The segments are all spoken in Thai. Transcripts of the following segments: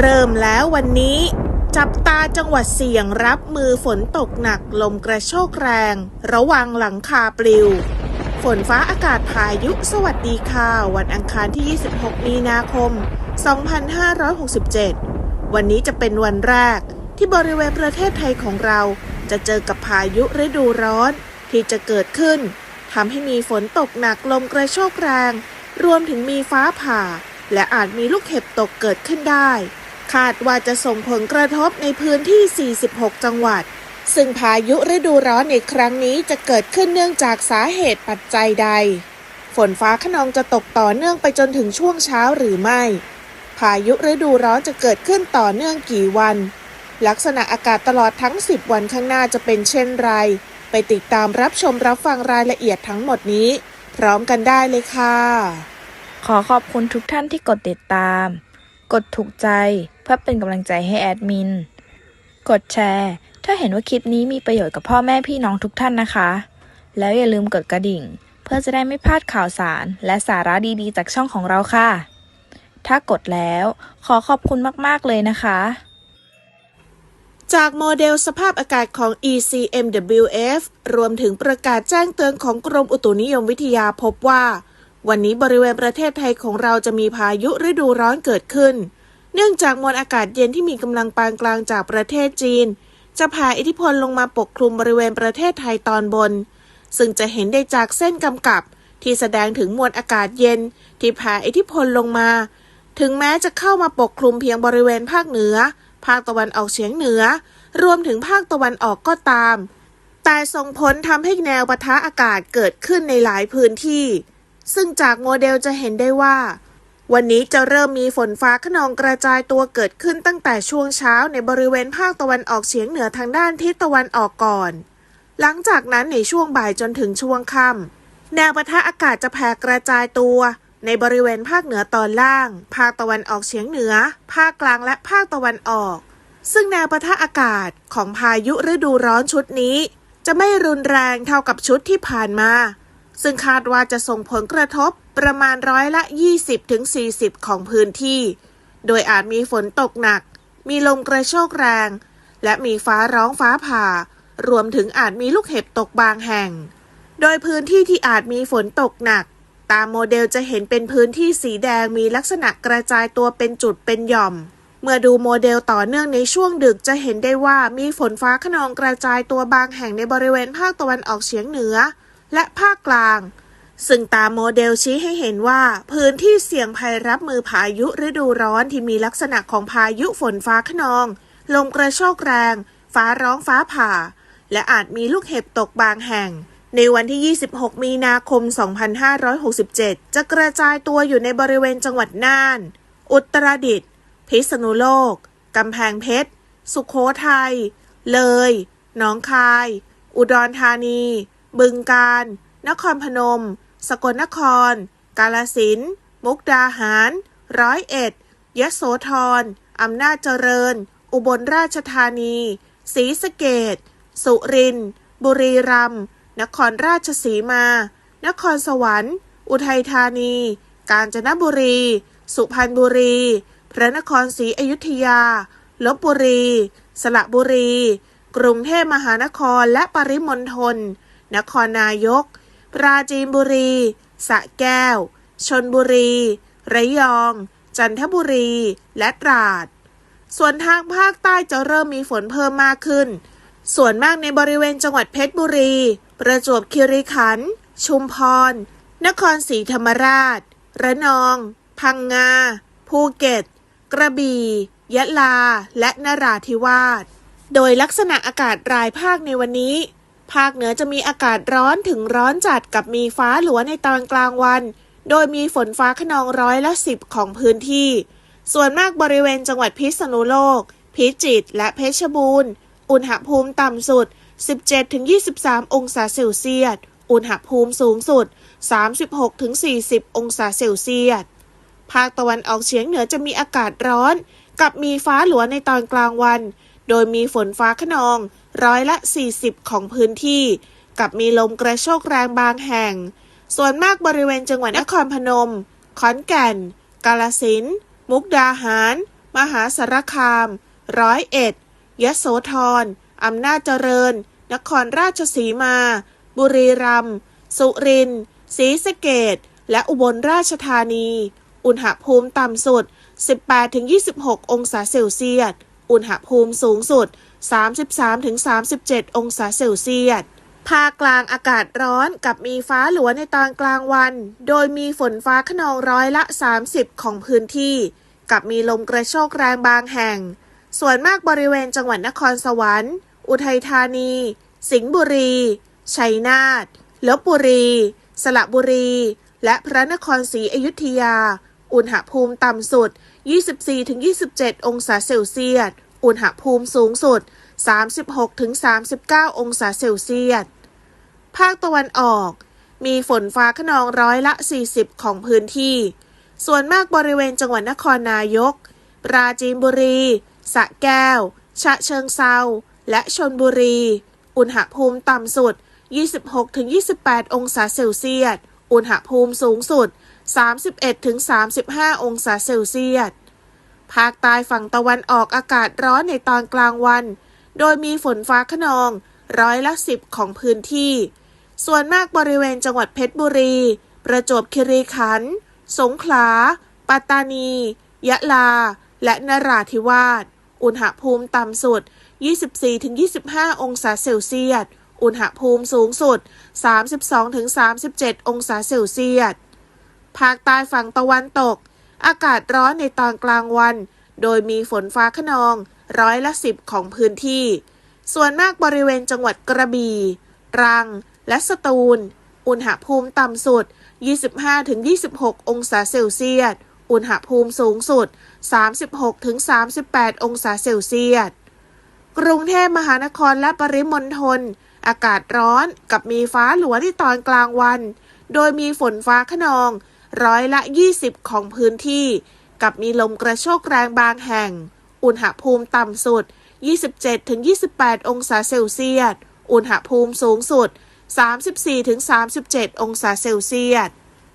เริ่มแล้ววันนี้ จับตาจังหวัดเสี่ยงรับมือฝนตกหนักลมกระโชกแรง ระวังหลังคาปลิว ฝนฟ้าอากาศพายุสวัสดีค่ะ วันอังคารที่ 26 มีนาคม 2567 วันนี้จะเป็นวันแรก ที่บริเวณประเทศไทยของเรา จะเจอกับพายุฤดูร้อน ที่จะเกิดขึ้นทำให้มีฝนตกหนักลมกระโชกแรง รวมถึงมีฟ้าผ่า และอาจมีลูกเห็บตกเกิดขึ้นได้ คาดว่าจะส่งผลกระทบในพื้นที่ 46 จังหวัด ซึ่งพายุฤดูร้อนในครั้งนี้จะเกิดขึ้นเนื่องจากสาเหตุปัจจัยใด ฝนฟ้าขนองจะตกต่อเนื่องไปจนถึงช่วงเช้าหรือไม่ พายุฤดูร้อนจะเกิดขึ้นต่อเนื่องกี่วัน ลักษณะอากาศตลอดทั้ง 10 วันข้างหน้าจะเป็นเช่นไร ไปติดตามรับชมรับฟังรายละเอียดทั้งหมดนี้ พร้อมกันได้เลยค่ะ ขอขอบคุณทุกท่านที่กดติดตาม กดถูกใจ เพื่อเป็นกำลังใจให้แอดมิน กดแชร์ ถ้าเห็นว่าคลิปนี้มีประโยชน์กับพ่อแม่พี่น้องทุกท่านนะคะ แล้วอย่าลืมกดกระดิ่ง เพื่อจะได้ไม่พลาดข่าวสาร และสาระดีๆ จากช่องของเราค่ะ ถ้ากดแล้วขอขอบคุณมากๆเลยนะคะ จากโมเดลสภาพอากาศของ ECMWF รวมถึงประกาศแจ้งเตือนของกรมอุตุนิยมวิทยาพบว่า วันนี้บริเวณประเทศไทยของเราจะมีพายุฤดูร้อนเกิดขึ้น เนื่องจากมวลอากาศเย็นที่มีกำลังปานกลางจากประเทศจีน จะพาอิทธิพลลงมาปกคลุมบริเวณประเทศไทยตอนบน ซึ่งจะเห็นได้จากเส้นกำกับ ที่แสดงถึงมวลอากาศเย็น ที่พาอิทธิพลลงมา ถึงแม้จะเข้ามาปกคลุมเพียงบริเวณภาคเหนือ ภาคตะวันออกเฉียงเหนือ รวมถึงภาคตะวันออกก็ตาม แต่ส่งผลทำให้แนวปะทะอากาศเกิดขึ้นในหลายพื้นที่ ซึ่งจากโมเดลจะเห็นได้ว่า วันนี้จะเริ่มมีฝนฟ้าขนองกระจายตัวเกิดขึ้นตั้งแต่ช่วงเช้าในบริเวณภาคตะวันออกเฉียงเหนือทางด้านทิศตะวันออกก่อน หลังจากนั้นในช่วงบ่ายจนถึงช่วงค่ำแนวปะทะอากาศจะแผ่กระจายตัว ในบริเวณภาคเหนือตอนล่าง ภาคตะวันออกเฉียงเหนือ ภาคกลางและภาคตะวันออก ซึ่งแนวปะทะอากาศของพายุฤดูร้อนชุดนี้ จะไม่รุนแรงเท่ากับชุดที่ผ่านมา ซึ่งคาดว่าจะส่งผลกระทบประมาณร้อยละ 20-40 ของพื้นที่ โดยอาจมีฝนตกหนัก มีลมกระโชกแรง และมีฟ้าร้องฟ้าผ่า รวมถึงอาจมีลูกเห็บตกบางแห่ง โดยพื้นที่ที่อาจมีฝนตกหนัก ตามโมเดลจะเห็นเป็นพื้นที่สีแดงมีลักษณะกระจายตัวเป็นจุดเป็นหย่อม เมื่อดูโมเดลต่อเนื่องในช่วงดึกจะเห็นได้ว่ามีฝนฟ้าขนองกระจายตัวบางแห่งในบริเวณภาคตะวันออกเฉียงเหนือ และภาคกลาง ซึ่งตามโมเดลชี้ให้เห็นว่า พื้นที่เสี่ยงภัยรับมือพายุฤดูร้อนที่มีลักษณะของพายุฝนฟ้าขนอง ลมกระโชกแรง ฟ้าร้องฟ้าผ่า และอาจมีลูกเห็บตกบางแห่ง ในวันที่ 26 มีนาคม 2567 จะกระจายตัวอยู่ในบริเวณจังหวัดน่าน อุตรดิตถ์พิษณุโลก กำแพงเพชร สุขโขทัย เลย หนองคาย อุดรธานี บึงกาฬนครพนม สกลนคร กาลสิน มุกดาหาร ร้อยเอ็ด ยโสธร อำนาจเจริญ อุบลราชธานีศรีสะเกดสุรินทร์ บุรีรัมย์ นครราชสีมา นครสวรรค์ อุทัยธานี กาญจนบุรี สุพรรณบุรี พระนครศรีอยุธยา ลบบุรี สระบุรี กรุงเทพมหานครและปริมณฑล นครนายก ปราจีนบุรี สะแก้ว ชนบุรี ระยอง จันทบุรี และตราด ส่วนทางภาคใต้จะเริ่มมีฝนเพิ่มมากขึ้น ส่วนมากในบริเวณจังหวัดเพชรบุรี ประจวบคีรีขันธ์ ชุมพร นครศรีธรรมราช ระนอง พังงา ภูเก็ต กระบี่ ยะลา และนราธิวาส โดยลักษณะอากาศรายภาคในวันนี้ ภาคเหนือจะมีอากาศร้อนถึงร้อนจัดกับมีฟ้าหลัวในตอนกลางวัน โดยมีฝนฟ้าขนองร้อยละสิบของพื้นที่ ส่วนมากบริเวณจังหวัดพิษณุโลก พิจิตรและเพชรบูรณ์ อุณหภูมิต่ำสุด 17-23 องศาเซลเซียส อุณหภูมิสูงสุด 36-40 องศาเซลเซียส ภาคตะวันออกเฉียงเหนือจะมีอากาศร้อน กับมีฟ้าหลัวในตอนกลางวัน โดยมีฝนฟ้าขนอง ร้อยละ 40 ของพื้นที่ กับมีลมกระโชกแรงบางแห่ง ส่วนมากบริเวณจังหวัดนครพนม ขอนแก่น กาลสินธุ์มุกดาหาร มหาสารคาม ร้อยเอ็ด ยโสธร อำนาจเจริญ นครราชสีมา บุรีรัมย์ สุรินทร์ ศรีสะเกดและอุบลราชธานี อุณหภูมิต่ำสุด 18-26 องศาเซลเซียส อุณหภูมิสูงสุด 33-37 องศาเซลเซียสภาคกลางอากาศร้อนกับมีฟ้าหลัวในตอนกลางวัน โดยมีฝนฟ้าขนองร้อยละ 30 ของพื้นที่ กับมีลมกระโชกแรงบางแห่ง ส่วนมากบริเวณจังหวัดนครสวรรค์ อุทัยธานี สิงห์บุรี ชัยนาท ลบบุรี สระบุรี และพระนครศรีอยุธยา อุณหภูมิต่ำสุด 24-27 องศาเซลเซียส อุณหภูมิสูงสุด 36-39 องศาเซลเซียส ภาคตะวันออก มีฝนฟ้าขนองร้อยละ 40 ของพื้นที่ ส่วนมากบริเวณจังหวัดนครนายก ปราจีนบุรี สระแก้ว ฉะเชิงเซา และชนบุรี อุณหภูมิต่ำสุด 26-28 องศาเซลเซียส อุณหภูมิสูงสุด 31-35 องศาเซลเซียส ภาคใต้ฝั่งตะวันออกอากาศร้อนในตอนกลางวัน โดยมีฝนฟ้าขนองร้อยละ10ของพื้นที่ ส่วนมากบริเวณจังหวัดเพชรบุรี ประจวบคีรีขันธ์ สงขลา ปัตตานี ยะลา และนราธิวาส อุณหภูมิต่ำสุด 24-25 องศาเซลเซียส อุณหภูมิสูงสุด 32-37 องศาเซลเซียส ภาคใต้ฝั่งตะวันตก อากาศร้อนในตอนกลางวัน โดยมีฝนฟ้าขนองร้อยละ10ของพื้นที่ ส่วนมากบริเวณจังหวัดกระบี่ตรัง และสตูล อุณหภูมิต่ำสุด 25-26 องศาเซลเซียส อุณหภูมิสูงสุด 36-38 องศาเซลเซียส กรุงเทพมหานครและปริมณฑล อากาศร้อนกับมีฟ้าหลัวที่ตอนกลางวัน โดยมีฝนฟ้าขนอง ร้อยละ 20 ของพื้นที่ กับมีลมกระโชกแรงบางแห่ง อุณหภูมิต่ำสุด 27-28 องศาเซลเซียส อุณหภูมิสูงสุด 34-37 องศาเซลเซียส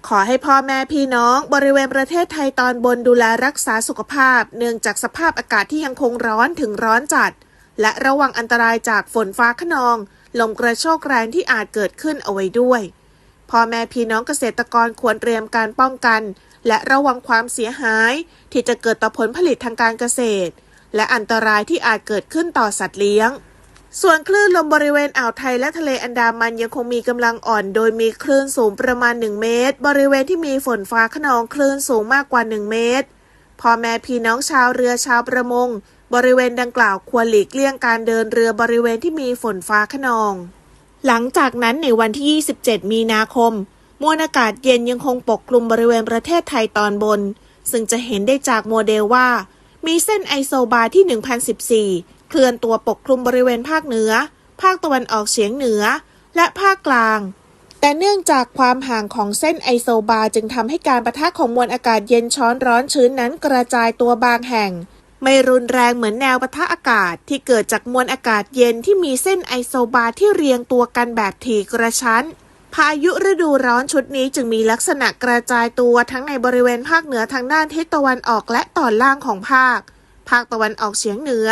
ขอให้พ่อแม่พี่น้องบริเวณประเทศไทยตอนบนดูแลรักษาสุขภาพ เนื่องจากสภาพอากาศที่ยังคงร้อนถึงร้อนจัด และระวังอันตรายจากฝนฟ้าขนอง ลมกระโชกแรงที่อาจเกิดขึ้นเอาไว้ด้วย พ่อแม่พี่น้องเกษตรกรควรเตรียมการป้องกัน และระวังความเสียหาย ที่จะเกิดต่อผลผลิตทางการเกษตร และอันตรายที่อาจเกิดขึ้นต่อสัตว์เลี้ยง ส่วนคลื่นลมบริเวณอ่าวไทยและทะเลอันดามันยังคงมีกำลังอ่อนโดยมีคลื่นสูงประมาณ 1 เมตร บริเวณที่มีฝนฟ้าขนองคลื่นสูงมากกว่า 1 เมตรพ่อแม่พี่น้องชาวเรือชาวประมง บริเวณดังกล่าวควรหลีกเลี่ยงการเดินเรือบริเวณที่มีฝนฟ้าขนอง หลังจากนั้นในวันที่ 27 มีนาคม มวลอากาศเย็นยังคงปกคลุมบริเวณประเทศไทยตอนบน ซึ่งจะเห็นได้จากโมเดลว่า มีเส้นไอโซบาที่ 1014 เคลื่อนตัวปกคลุมบริเวณภาคเหนือ ภาคตะวันออกเฉียงเหนือ และภาคกลาง แต่เนื่องจากความห่างของเส้นไอโซบาจึงทำให้การประทะของมวลอากาศเย็นช้อนร้อนชื้นนั้นกระจายตัวบางแห่ง ไม่รุนแรงเหมือนแนวปะทะอากาศที่เกิดจากมวลอากาศเย็นที่มีเส้นไอโซบาร์ที่เรียงตัวกันแบบถี่กระชั้น พายุฤดูร้อนชุดนี้จึงมีลักษณะกระจายตัวทั้งในบริเวณภาคเหนือทางด้านทิศตะวันออกและตอนล่างของภาค ภาคตะวันออกเฉียงเหนือ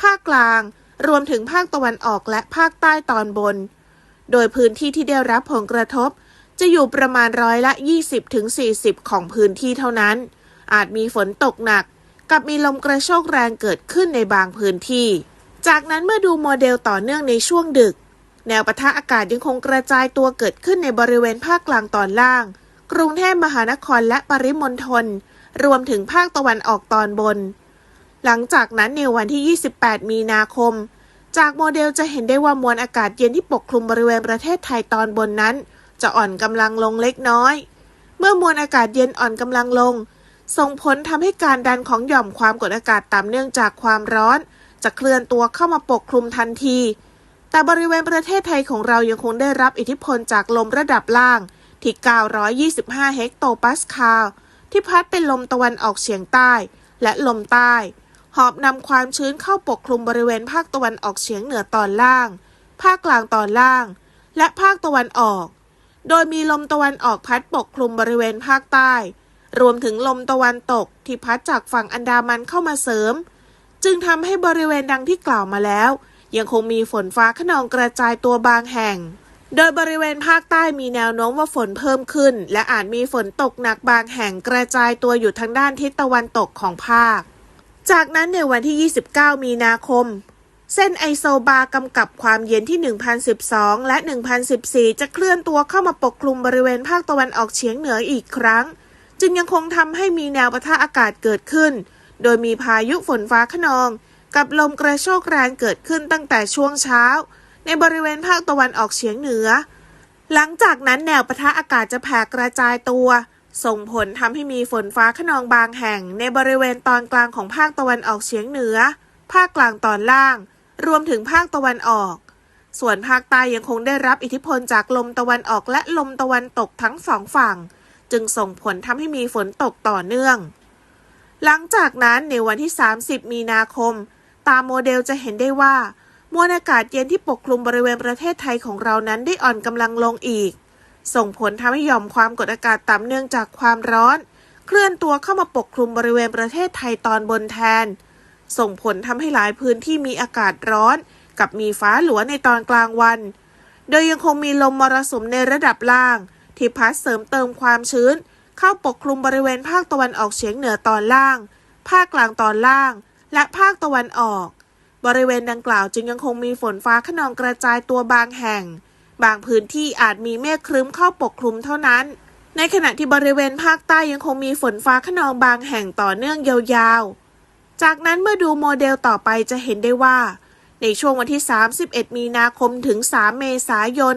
ภาคกลาง รวมถึงภาคตะวันออกและภาคใต้ตอนบน โดยพื้นที่ที่ได้รับผลกระทบ จะอยู่ประมาณร้อยละ 20-40 ของพื้นที่เท่านั้น อาจมีฝนตกหนัก กับมีลมกระโชกแรงเกิดขึ้นในบางพื้นที่ จากนั้นเมื่อดูโมเดลต่อเนื่องในช่วงดึก แนวปะทะอากาศยังคงกระจายตัวเกิดขึ้นในบริเวณภาคกลางตอนล่าง กรุงเทพมหานครและปริมณฑลรวมถึงภาคตะวันออกตอนบน หลังจากนั้นในวันที่ 28 มีนาคม จากโมเดลจะเห็นได้ว่ามวลอากาศเย็นที่ปกคลุมบริเวณประเทศไทยตอนบนนั้น จะอ่อนกำลังลงเล็กน้อย เมื่อมวลอากาศเย็นอ่อนกำลังลง ส่งผลทำให้การดันของหย่อมความกดอากาศต่ำเนื่องจากความร้อน จะเคลื่อนตัวเข้ามาปกคลุมทันที แต่บริเวณประเทศไทยของเรายังคงได้รับอิทธิพลจากลมระดับล่าง ที่ 925 เฮกโตปาสคาล ที่พัดเป็นลมตะวันออกเฉียงใต้ และลมใต้ หอบนำความชื้นเข้าปกคลุมบริเวณภาคตะวันออกเฉียงเหนือตอนล่าง ภาคกลางตอนล่าง และภาคตะวันออก โดยมีลมตะวันออกพัดปกคลุมบริเวณภาคใต้ รวมถึงลมตะวันตกที่พัดจากฝั่งอันดามันเข้ามาเสริม จึงทำให้บริเวณดังที่กล่าวมาแล้ว ยังคงมีฝนฟ้าขนองกระจายตัวบางแห่ง โดยบริเวณภาคใต้มีแนวโน้มว่าฝนเพิ่มขึ้น และอาจมีฝนตกหนักบางแห่งกระจายตัวอยู่ทางด้านทิศตะวันตกของภาค จากนั้นในวันที่ 29 มีนาคมเส้นไอโซบาร์กำกับความเย็นที่ 1012 และ 1014 จะเคลื่อนตัวเข้ามาปกคลุมบริเวณภาคตะวันออกเฉียงเหนืออีกครั้ง จึงยังคงทำให้มีแนวปะทะอากาศเกิดขึ้น โดยมีพายุฝนฟ้าขนอง กับลมกระโชกแรงเกิดขึ้นตั้งแต่ช่วงเช้า ในบริเวณภาคตะวันออกเฉียงเหนือ หลังจากนั้นแนวปะทะอากาศจะแผ่กระจายตัว ส่งผลทำให้มีฝนฟ้าขนองบางแห่ง ในบริเวณตอนกลางของภาคตะวันออกเฉียงเหนือ ภาคกลางตอนล่าง รวมถึงภาคตะวันออกส่วนภาคใต้ยังคงได้รับอิทธิพลจากลมตะวันออกและลมตะวันตกทั้งสองฝั่ง จึงส่งผลทำให้มีฝนตกต่อเนื่อง หลังจากนั้นในวันที่ 30 มีนาคม ตามโมเดลจะเห็นได้ว่า มวลอากาศเย็นที่ปกคลุมบริเวณประเทศไทยของเรานั้นได้อ่อนกำลังลงอีก ส่งผลทำให้หย่อมความกดอากาศต่ำเนื่องจากความร้อน เคลื่อนตัวเข้ามาปกคลุมบริเวณประเทศไทยตอนบนแทน ส่งผลทำให้หลายพื้นที่มีอากาศร้อนกับมีฟ้าหลัวในตอนกลางวัน โดยยังคงมีลมมรสุมในระดับล่าง ที่พัดเสริมเติมความชื้น เข้าปกคลุมบริเวณภาคตะวันออกเฉียงเหนือตอนล่าง ภาคกลางตอนล่าง และภาคตะวันออก บริเวณดังกล่าวจึงยังคงมีฝนฟ้าขนองกระจายตัวบางแห่ง บางพื้นที่อาจมีเมฆครึ้มเข้าปกคลุมเท่านั้น ในขณะที่บริเวณภาคใต้ยังคงมีฝนฟ้าขนองบางแห่งต่อเนื่องยาวๆ จากนั้นเมื่อดูโมเดลต่อไปจะเห็นได้ว่า ในช่วงวันที่ 31 มีนาคมถึง 3 เมษายน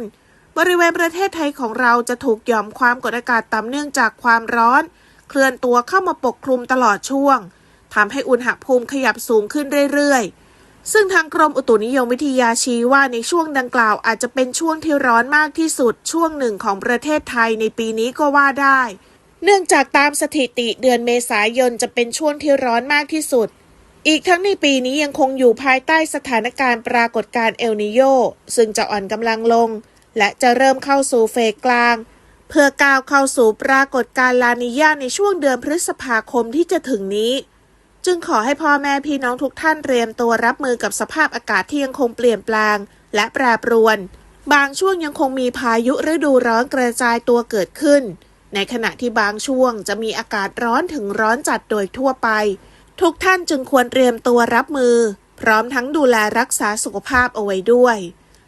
บริเวณประเทศไทยของเราจะถูกหย่อมความกดอากาศต่ำเนื่องจากความร้อน เคลื่อนตัวเข้ามาปกคลุมตลอดช่วงทำให้อุณหภูมิขยับสูงขึ้นเรื่อยๆ ซึ่งทางกรมอุตุนิยมวิทยาชี้ว่าในช่วงดังกล่าวอาจจะเป็นช่วงที่ร้อนมากที่สุดช่วงหนึ่งของประเทศไทยในปีนี้ก็ว่าได้ เนื่องจากตามสถิติเดือนเมษายนจะเป็นช่วงที่ร้อนมากที่สุด อีกทั้งในปีนี้ยังคงอยู่ภายใต้สถานการณ์ปรากฏการณ์เอลนิโยซึ่งจะอ่อนกำลังลง และจะเริ่มเข้าสู่เฟสกลาง เพื่อก้าวเข้าสู่ปรากฏการณ์ลานิญาในช่วงเดือนพฤษภาคมที่จะถึงนี้ จึงขอให้พ่อแม่พี่น้องทุกท่านเตรียมตัวรับมือกับสภาพอากาศที่ยังคงเปลี่ยนแปลง และแปรปรวน บางช่วงยังคงมีพายุฤดูร้อนกระจายตัวเกิดขึ้น ในขณะที่บางช่วงจะมีอากาศร้อนถึงร้อนจัดโดยทั่วไป ทุกท่านจึงควรเตรียมตัวรับมือ พร้อมทั้งดูแลรักษาสุขภาพเอาไว้ด้วย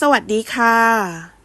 สวัสดีค่ะ